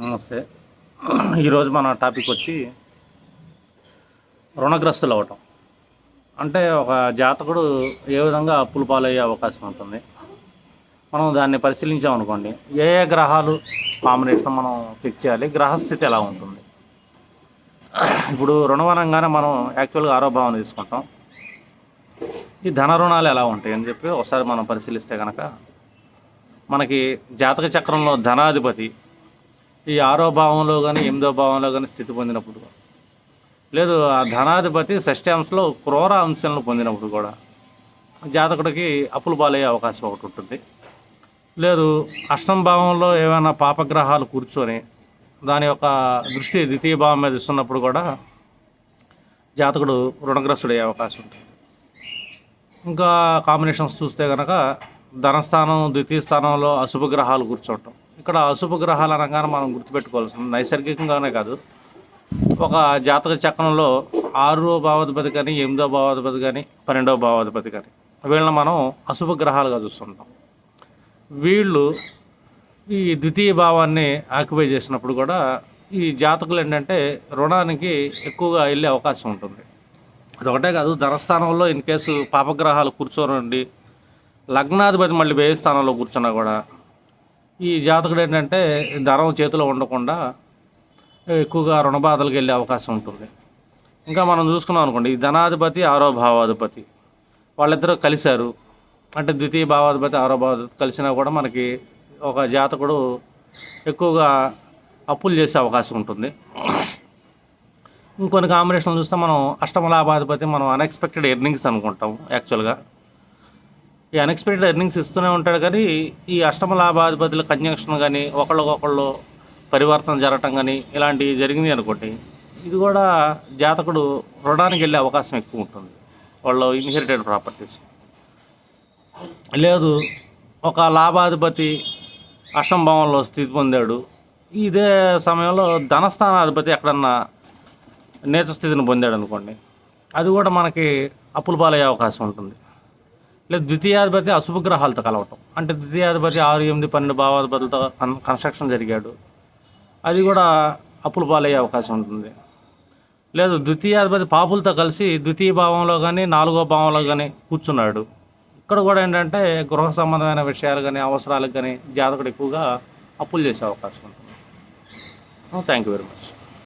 నమస్తే. ఈరోజు మన టాపిక్ వచ్చి రుణగ్రస్తులు అవ్వటం. అంటే ఒక జాతకుడు ఏ విధంగా అప్పులు పాలయ్యే అవకాశం ఉంటుంది? మనం దాన్ని పరిశీలించామనుకోండి ఏ ఏ గ్రహాలు కాంబినేషన్ మనం చెక్ చేయాలి? గ్రహస్థితి ఎలా ఉంటుంది? ఇప్పుడు రుణవనంగానే మనం యాక్చువల్గా ఆరోభావం తీసుకుంటాం. ఈ ధన రుణాలు ఎలా ఉంటాయి అని చెప్పి ఒకసారి మనం పరిశీలిస్తే కనుక మనకి జాతక చక్రంలో ధనాధిపతి ఈ ఆరో భావంలో కానీ ఎనిమిదో భావంలో కానీ స్థితి పొందినప్పుడు లేదు ఆ ధనాధిపతి షష్ఠ్యాంశంలో క్రూర అంశాలను పొందినప్పుడు కూడా జాతకుడికి అప్పులు పాలయ్యే అవకాశం ఒకటి ఉంటుంది. లేదు అష్టం భావంలో ఏమైనా పాపగ్రహాలు కూర్చొని దాని యొక్క దృష్టి ద్వితీయ భావం మీద ఇస్తున్నప్పుడు కూడా జాతకుడు రుణగ్రస్తుడయ్యే అవకాశం ఉంటుంది. ఇంకా కాంబినేషన్స్ చూస్తే కనుక ధనస్థానం ద్వితీయ స్థానంలో అశుభ గ్రహాలు కూర్చోవటం ఇక్కడ అశుభ గ్రహాల రంగాన్ని మనం గుర్తుపెట్టుకోవాల్సింది నైసర్గికంగానే కాదు. ఒక జాతక చక్రంలో ఆరో భావాధిపతి కానీ ఎనిమిదో భావాధిపతి కానీ పన్నెండో భావాధిపతి కానీ వీళ్ళని మనం అశుభ గ్రహాలుగా చూస్తుంటాం. వీళ్ళు ఈ ద్వితీయ భావాన్ని ఆక్యుపై చేసినప్పుడు కూడా ఈ జాతకులు ఏంటంటే రుణానికి ఎక్కువగా వెళ్ళే అవకాశం ఉంటుంది. అదొకటే కాదు ధనస్థానంలో ఇన్ కేసు పాపగ్రహాలు కూర్చోనండి లగ్నాధిపతి మళ్ళీ వ్యయ స్థానంలో కూర్చున్నా కూడా ఈ జాతకుడు ఏంటంటే ధనం చేతిలో ఉండకుండా ఎక్కువగా రుణబాధలకు వెళ్ళే అవకాశం ఉంటుంది. ఇంకా మనం చూసుకున్నాం అనుకోండి ఈ ధనాధిపతి ఆరో భావాధిపతి వాళ్ళిద్దరూ కలిశారు. అంటే ద్వితీయ భావాధిపతి ఆరో భావాధిపతి కలిసినా కూడా మనకి ఒక జాతకుడు ఎక్కువగా అప్పులు చేసే అవకాశం ఉంటుంది. ఇంకొన్ని కాంబినేషన్లు చూస్తే మనం అష్టమ లాభాధిపతి మనం అన్ఎక్స్పెక్టెడ్ ఎర్నింగ్స్ అనుకుంటాం యాక్చువల్గా ఈ అన్ఎక్స్పెక్టెడ్ ఎర్నింగ్స్ ఇస్తూనే ఉంటాడు. కానీ ఈ అష్టమ లాభాధిపతుల కంజంక్షన్ కానీ ఒకళ్ళకొకళ్ళు పరివర్తన జరగటం కానీ ఇలాంటివి జరిగినాయి అనుకోండి ఇది కూడా జాతకుడు రుణానికి వెళ్ళే అవకాశం ఎక్కువ ఉంటుంది. వాళ్ళు ఇన్హెరిటెడ్ ప్రాపర్టీస్ లేదు ఒక లాభాధిపతి అష్టమ భావంలో స్థితి పొందాడు. ఇదే సమయంలో ధనస్థానాధిపతి ఎక్కడన్నా నేత స్థితిని పొందాడు అనుకోండి అది కూడా మనకి అప్పుల పాలయ్యే అవకాశం ఉంటుంది. లేదు ద్వితీయాధిపతి అశుభ గ్రహాలతో కలవటం. అంటే ద్వితీయాధిపతి ఆరు ఎనిమిది పన్నెండు భావాధిపతులతో కన్ కన్స్ట్రక్షన్ జరిగాడు. అది కూడా అప్పుల పాలయ్యే అవకాశం ఉంటుంది. లేదు ద్వితీయాధిపతి పాపులతో కలిసి ద్వితీయ భావంలో కానీ నాలుగో భావంలో కానీ కూర్చున్నాడు. ఇక్కడ కూడా ఏంటంటే గృహ సంబంధమైన విషయాలు కానీ అవసరాలకు కానీ జాతకుడు ఎక్కువగా అప్పులు చేసే అవకాశం ఉంటుంది. Thank you very much.